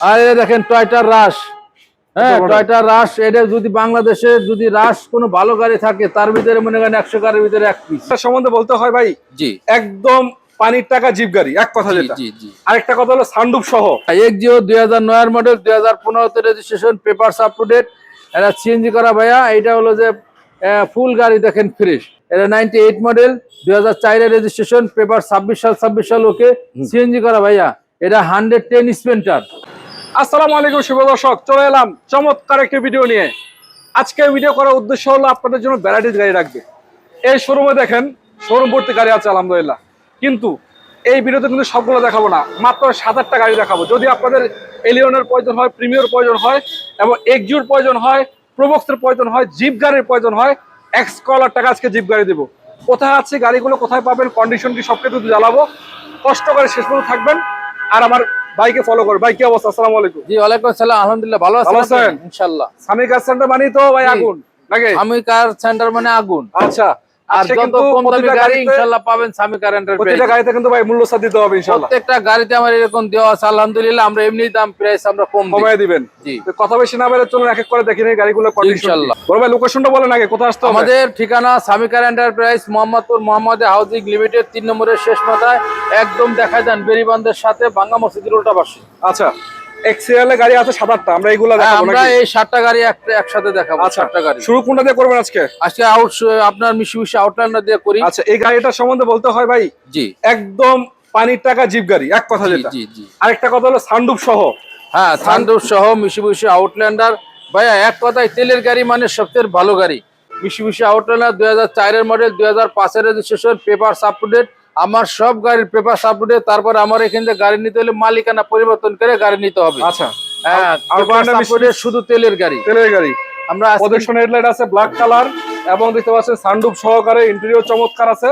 আর দেখেন টয়টার রাশ। হ্যাঁ টয়টার রাশ এটা যদি বাংলাদেশে যদি রাশ কোনো ভালো গাড়ি থাকে তার ভিতরে মনে করেন একশো গাড়ির ভিতরে এক পিস সম্বন্ধে বলতে হয় ভাই জি। একদম পানির টাকা জিপ গাড়ি এক কথা যেটা। জি জি। আরেকটা কথা হলো সানডুপ সহ। এক্সিও দুই হাজার নয়ের মডেল দুই হাজার পনেরোতে registration paper up to date এটা সিএনজি করা ভাইয়া এটা হলো যে ফুল গাড়ি দেখেন ফ্রেশ এটা নাইনটি এইট মডেল দুই হাজার চারের রেজিস্ট্রেশন পেপার ছাব্বিশ সাল ছাব্বিশ সাল ওকে সিএনজি করা ভাইয়া এটা হান্ড্রেড টেন স্পেন্টার আসসালামু আলাইকুম, শুভ দর্শক। চলে এলাম চমৎকার একটি ভিডিও নিয়ে। আজকে ভিডিও করার উদ্দেশ্য হলো আপনাদের জন্য ভ্যারাইটিস গাড়ি রাখবে। এই শোরুমে দেখেন শোরুম ভর্তি গাড়ি আছে, আলহামদুলিল্লাহ। কিন্তু এই ভিডিওতে কিন্তু সবগুলো দেখাবো না, মাত্র সাত আটটা গাড়ি দেখাবো। যদি আপনাদের এলিয়নের প্রয়োজন হয় প্রিমিয়র প্রয়োজন হয়, এবং এক্সিউর প্রয়োজন হয় প্রবক্সের প্রয়োজন হয় জিপ গাড়ির প্রয়োজন হয় এক্স কলার টাকা আজকে জিপ গাড়ি দেবো। কোথায় আছে, গাড়িগুলো কোথায় পাবেন কন্ডিশন কি সব কিছু জানাব। কষ্ট করে শেষ পর্যন্ত থাকবেন। আর আমার বাইকে ফলো করো। ভাই কি অবস্থা? আসসালামু আলাইকুম। জি ওয়ালাইকুম আসসালাম। আলহামদুলিল্লাহ ভালো আছেন ইনশাআল্লাহ। স্বামী কার সেন্টার মানে তো ভাই আগুন নাকি? আমি কার সেন্টার মানে আগুন। আচ্ছা। আর যত কম দামি গাড়ি গাড়িতে পাবেন স্বামী কার প্রতিটা গাড়িতে কিন্তু ভাই মূল্য ছাড় দিতে হবে ইনশাআল্লাহ প্রত্যেকটা গাড়িতে আমার এরকম দেওয়া আছে আলহামদুলিল্লাহ আমরা এমনি দাম প্রাইস আমরা কম কমায় দিবেন। জি। কথা বেশি না চলুন এক এক করে দেখি গাড়িগুলো কন্ডিশন ইনশাআল্লাহ। বড় ভাই লোকেশনটা বলেন আগে কোথায় আসতে আমাদের ঠিকানা সামিকার enterprise Mohammadpur Mohammad housing limited তিন নম্বরের শেষ মাথায়। একদম দেখা যান বেরিবান্ধের সাথে বাঙ্গা মসজিদের উল্টা পাশে আচ্ছা। এক্সিএল এ গাড়ি আছে সাত আটটা আমরা এইগুলো হ্যাঁ, দেখাবো আমরা এই সাতটা গাড়ি এক- একসাথে দেখাবো আচ্ছা সাতটা গাড়ি। শুরু কোনটা দিয়ে করবেন আজকে? আজকে আউট আপনার মিশি মিশি আউটলাইনার দিয়ে করি। আচ্ছা এই গাড়িটার সম্বন্ধে বলতে হয় ভাই জি। একদম পানির টাকা জিপ গাড়ি এক কথা যেটা। জি জি। আরেকটা কথা হলো সানডুপ সহ। হ্যাঁ থান্ডুর সহ মিশি মিশি আউটল্যান্ডার ভাইয়া এক কথায় তেলের গাড়ি মানে সবচেয়ে ভালো গাড়ি। মিশি মিশি আউটল্যান্ডার দুই হাজার চারের মডেল দুই হাজার পাঁচের রেজিস্ট্রেশন পেপার ডেট আমার সব গাড়ির পেপার আপ টু তারপরে আমার এখান থেকে গাড়ি নিতে হলে মালিকানা পরিবর্তন করে গাড়ি নিতে হবে। আচ্ছা। হ্যাঁ শুধু তেলের গাড়ি। তেলের গাড়ি। আমরা প্রদর্শন হেডলাইট আছে ব্ল্যাক কালার এবং দেখতে পাচ্ছেন সানডুপ সহকারে ইন্টেরিয়র চমৎকার আছে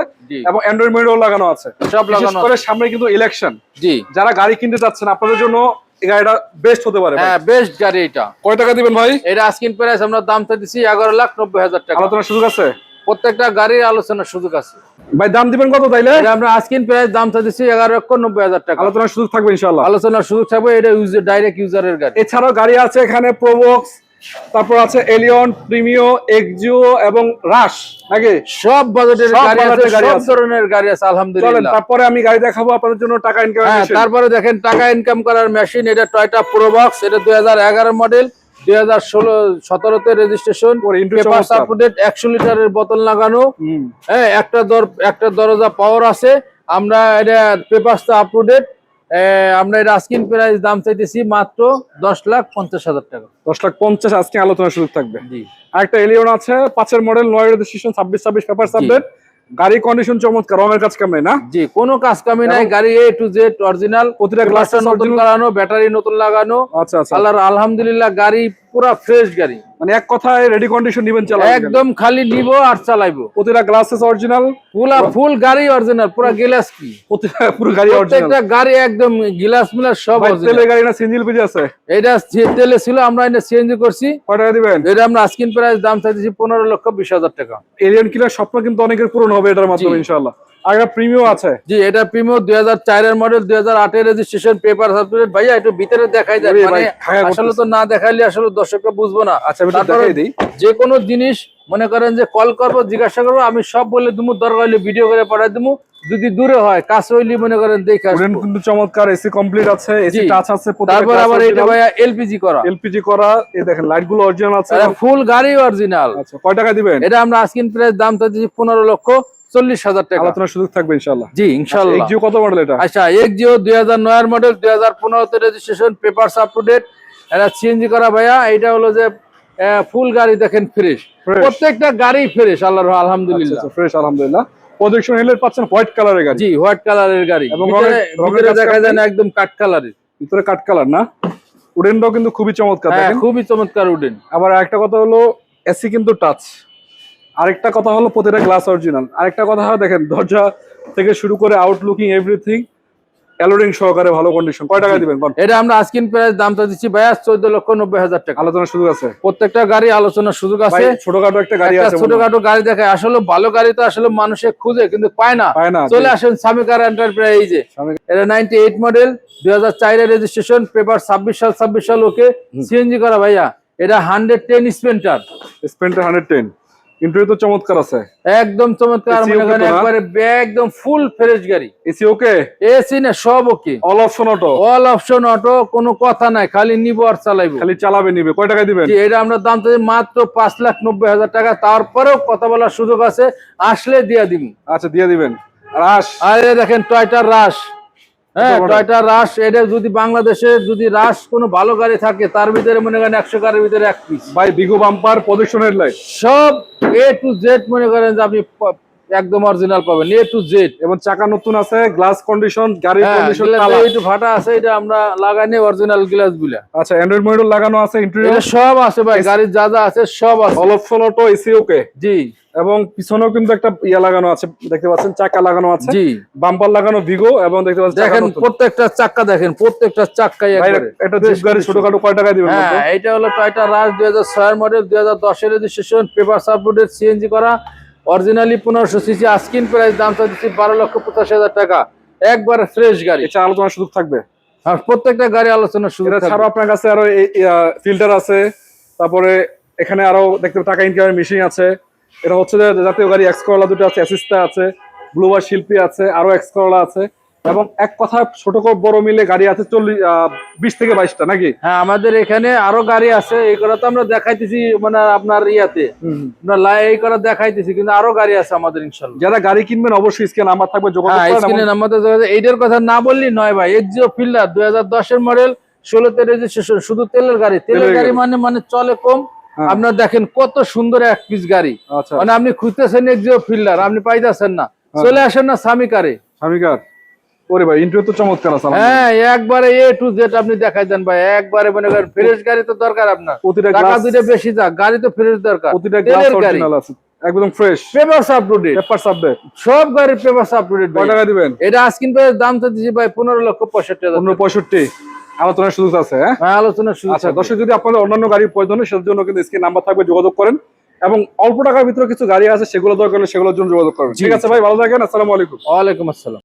এবং অ্যান্ড্রয়েড মিরর লাগানো আছে। সব লাগানো করে সামনে কিন্তু ইলেকশন জি। যারা গাড়ি কিনতে চাচ্ছেন আপনাদের জন্য গাড়িটা বেস্ট হতে পারে হ্যাঁ বেস্ট গাড়ি এটা। কয় টাকা দিবেন ভাই? এটা আস্কিন প্রাইস আমরা দামটা দিচ্ছি এগারো লাখ নব্বই হাজার টাকা। আলোচনার সুযোগ আছে? প্রত্যেকটা গাড়ির আলোচনার সুযোগ আছে। ভাই দাম দিবেন কত তাইলে? আমরা আস্কিন প্রাইস দামটা দিচ্ছি এগারো লক্ষ নব্বই হাজার টাকা। আলোচনার সুযোগ থাকবে ইনশাআল্লাহ। আলোচনার সুযোগ থাকবে এটা ইউজার ডাইরেক্ট ইউজারের গাড়ি। এছাড়াও গাড়ি আছে এখানে প্রোবক্স তারপর আছে এলিয়ন প্রিমিও এক্সিও এবং রাশ নাকি? সব বাজেটের গাড়ি আছে গাড়ি সব ধরনের গাড়ি আছে চলেন আলহামদুলিল্লাহ তারপরে আমি গাড়ি দেখাবো আপনাদের জন্য টাকা ইনকাম হ্যাঁ তারপরে দেখেন টাকা ইনকাম করার মেশিন এটা টয়টা প্রোবক্স এটা দুই হাজার এগারো মডেল দুই হাজার ষোলো সতেরোতে রেজিস্ট্রেশন একশো লিটারের বোতল লাগানো। হ্যাঁ একটা দর একটা দরজা পাওয়ার আছে। আমরা এটা পেপারটা আপ টু ডেট আমরা এটা আস্কিন প্রাইস দাম চাইতেছি মাত্র দশ লাখ পঞ্চাশ হাজার টাকা। দশ লাখ পঞ্চাশ আজকে আলোচনার সুযোগ থাকবে। জি। এলিয়ন আছে পাঁচের মডেল নয় রেজিস্ট্রেশন ছাব্বিশ ছাব্বিশ পেপার সাবজেক্ট গাড়ি কন্ডিশন চমৎকার রঙের কাজ কামে না? জি কোনো কাজ কামে নাই গাড়ি এ টু জেড অরিজিনাল প্রতিটা গ্লাসটা নতুন লাগানো ব্যাটারি নতুন লাগানো আচ্ছা আচ্ছা। আল্লাহর আলহামদুলিল্লাহ গাড়ি পুরা ফ্রেশ গাড়ি। মানে এক কথায় রেডি কন্ডিশন নিবেন একদম খালি নিব আর চালাইবো। প্রতিটা গ্লাসেস অরিজিনাল পুরা ফুল গাড়ি অরিজিনাল পুরা গ্লাস কি? প্রতিটা পুরো গাড়ি অরিজিনাল প্রত্যেকটা গাড়ি একদম গ্লাস মিলার সব। তেলের গাড়ি না পিজি আছে? এটা তেলে ছিল আমরা এটা সিএনজি করছি। কয় টাকা দিবেন? এটা আমরা আস্কিন প্রাইস দাম চাইতেছি পনেরো লক্ষ বিশ হাজার টাকা। এলিয়ন কিলার স্বপ্ন কিন্তু অনেকের পূরণ হবে এটার মাধ্যমে। ইনশাআল্লাহ। প্রিমিয়াম আছে। জি এটা প্রিমিয়ার দুই হাজার চারের মডেল দুই হাজার আটের রেজিস্ট্রেশন পেপার সার্টিফিকেট ভাইয়া একটু ভিতরে দেখাই ওরে মানে আসলে তো না দেখাইলে আসলে দর্শকরা বুঝব না। আচ্ছা আমি দেখাই দিই। যে কোনো জিনিস মনে করেন যে কল করব জিজ্ঞাসা করব আমি সব বলে দিমু দরকার হইলে ভিডিও করে পাঠাই দিমু। যদি দূরে হয় কাছে হইলে মনে করেন দেখে কিন্তু চমৎকার এসি কমপ্লিট আছে এসি টাচ আছে তারপর আবার এটা ভাইয়া এলপিজি করা। এলপিজি করা এই দেখেন লাইটগুলো অরিজিনাল আছে ফুল গাড়ি অরিজিনাল আচ্ছা কয় টাকা দিবেন? এটা আমরা আস্কিন প্রাইস দাম চাইছি পনেরো লক্ষ। চল্লিশ হাজার টাকা। আলোচনার সুযোগ থাকবে ইনশাআল্লাহ। জি ইনশাল্লাহ এক্সিও কত মডেল এটা? আচ্ছা এক্সিও দুই হাজার নয়ের মডেল দুই হাজার পনেরোতে registration paper up to date এটা সিএনজি করা ভাইয়া এটা হলো যে ফুল গাড়ি দেখেন ফ্রেশ প্রত্যেকটা গাড়ি ফ্রেশ আল্লাহর আলহামদুলিল্লাহ। ফ্রেশ আলহামদুলিল্লাহ। প্রজেকশন হেডলাইট পাচ্ছেন হোয়াইট কালারের গাড়ি। জি হোয়াইট কালারের গাড়ি। এবং ভিতরে দেখা যায় না একদম কাঠ কালারের ভিতরে কাট কালার না। উডেনটাও কিন্তু খুবই চমৎকার হ্যাঁ খুবই চমৎকার উডেন আবার আরেকটা কথা হলো এসি কিন্তু টাচ আরেকটা কথা হলো প্রতিটা গ্লাস অরিজিনাল আরেকটা কথা হলো দেখেন দরজা থেকে শুরু করে আউটলুকিং এভরিথিং অ্যালোরিং সহকারে ভালো কন্ডিশন কয় টাকা দিবেন? কোন এটা আমরা আজকিন প্রাইস দামটা দিচ্ছি ভাইয়া চোদ্দ লক্ষ নব্বই হাজার টাকা। আলোচনার সুযোগ আছে? প্রত্যেকটা গাড়ি আলোচনার সুযোগ আছে। ছোটখাটো একটা গাড়ি আছে। ছোটখাটো গাড়ি দেখায় আসলে ভালো গাড়ি তো আসলে মানুষে খুঁজে কিন্তু পায় না। চলে আসেন সামিকার এন্টারপ্রাইজে এটা নাইনটি এইট মডেল দুই হাজার চারের রেজিস্ট্রেশন পেপার ছাব্বিশ সাল ছাব্বিশ সাল ওকে সিএনজি করা ভাইয়া। এটা hundred ten স্পেন্টার স্পেন্টার hundred ten interview তো চমৎকার আছে। একদম চমৎকার মনে করেন একবারে একদম ফুল ফ্রেশ গাড়ি। এসি ওকে এসি না সব okay all option auto all option auto কোনো কথা নাই খালি নিবো আর চালাইবো। খালি চালাবে নিবে। কয় টাকা দিবেন? এটা আমরা দাম চাইছি মাত্র পাঁচ লাখ নব্বই হাজার টাকা। তারপরেও কথা বলার সুযোগ আছে আসলে দিয়া দিব। আচ্ছা দিয়ে দিবেন। রাস আর দেখেন টয়টার রাশ হ্যাঁ বড়? রাশ এটা যদি বাংলাদেশে যদি রাশ কোনো ভালো গাড়ি থাকে তার ভিতরে মনে করেন একশো গাড়ির ভিতরে এক পিস ভাই বিগো বাম্পার প্রদর্শনের হেডলাইট সব এ টু জেড মনে করেন যে আপনি একদম অরিজিনাল পাবেন। এ টু জেড এবং চাকা নতুন আছে গ্লাস কন্ডিশন গাড়ির কন্ডিশন একটু ফাটা আছে এটা আমরা লাগাইনি অরিজিনাল গ্লাসগুলা। আচ্ছা অ্যান্ড্রয়েড মনিটর লাগানো আছে ইন্টেরিয়র সব আছে ভাই গাড়ির যা যা আছে সব আছে। All option auto AC okay জি। এবং পিছনেও কিন্তু একটা ইয়া লাগানো আছে দেখতে পাচ্ছেন চাকা লাগানো আছে। জি। বাম্পার লাগানো ভিগো এবং দেখতে পাচ্ছেন দেখেন প্রত্যেকটা চাকা দেখেন প্রত্যেকটা চাক্কাই ভাই, একবারে। একটা জিপ গাড়ি ছোটখাটো কয় টাকা দিবেন হ্যাঁ এটা হলো টয়টা রাজ দুই হাজার ছয়ের মডেল দুই হাজার দশের রেজিস্ট্রেশন পেপার সাপোর্টেড সিএনজি করা। অরিজিনালি পনেরোশো সিসি আস্কিন প্রাইস দাম দিচ্ছি বারো লক্ষ পঁচাশি হাজার টাকা। একবার ফ্রেশ গাড়ি। এটা আলোচনার সুযোগ থাকবে। আর প্রত্যেকটা গাড়ি আলোচনার সুযোগ ছাড়াও আপনার কাছে আরও ফিল্টার আছে। তারপরে এখানে আরও দেখতে টাকা ইনকামের মেশিন আছে। এটা হচ্ছে যে জাতীয় গাড়ি এক্স করলা দুটো আছে অ্যাসিস্টা আছে ব্লুবার শিল্পী আছে আরও এক্স করলা আছে। এবং এক কথা ছোট বড় মিলে গাড়ি আছে চল্লিশ বিশ থেকে বাইশটা নাকি? হ্যাঁ আমাদের এখানে আরও গাড়ি আছে এই করা তো আমরা দেখাইতেছি মানে আপনার ইয়াতে। লাই এই করা দেখাইতেছি কিন্তু আরও গাড়ি আছে আমাদের ইনশাল্লাহ। যারা গাড়ি কিনবেন অবশ্যই স্ক্যান নাম্বার থাকবে যোগাযোগ হ্যাঁ এইটার কথা না বললি নয় ভাই এক্সিও ফিল্ডার দুই হাজার দশের মডেল ষোলোতে রেজিস্ট্রেশন শুধু তেলের গাড়ি। তেলের গাড়ি। মানে মানে চলে কম। হ্যাঁ। আপনার দেখেন কত সুন্দর এক পিস গাড়ি। আচ্ছা। মানে আপনি খুঁজতেছেন এক্সিও ফিল্ডার আপনি পাইতেছেন না। হ্যাঁ। চলে আসেন না স্বামী স্বামীকারে স্বামীকার ওরে ভাই ইন্টারভিউ তো চমৎকার আছে। হ্যাঁ একবারে এ টু জেড আপনি দেখাই দেন ভাই একবারে মনে করেন ফ্রেশ গাড়ি তো দরকার আপনার। প্রতিটা টাকা দুটো বেশি যাক গাড়ি তো ফ্রেশ দরকার। প্রতিটা গ্লাস অরিজিনাল আছে একদম fresh paper up to date paper সাববে সব গাড়ির পেপার আপ টু টাকা দিবেন? এটা আজকিন ভাই দাম তো দিচ্ছি ভাই পনেরো লক্ষ পঁয়ষট্টি হাজার পনেরো পঁয়ষট্টি। আলোচনার সুযোগ আছে হ্যাঁ? হ্যাঁ আলোচনা শুরু আচ্ছা দর্শক যদি আপনাদের অন্যান্য গাড়ির প্রয়োজন হয় জন্য কিন্তু স্ক্রিন নাম্বার থাকবে যোগাযোগ করেন। এবং অল্প টাকার ভিতরে কিছু গাড়ি আছে সেগুলো দরকার হলে সেগুলোর জন্য যোগাযোগ করবেন। ঠিক আছে ভাই ভালো থাকেন আসসালামু আলাইকুম। ওয়ালাইকুম আসসালাম।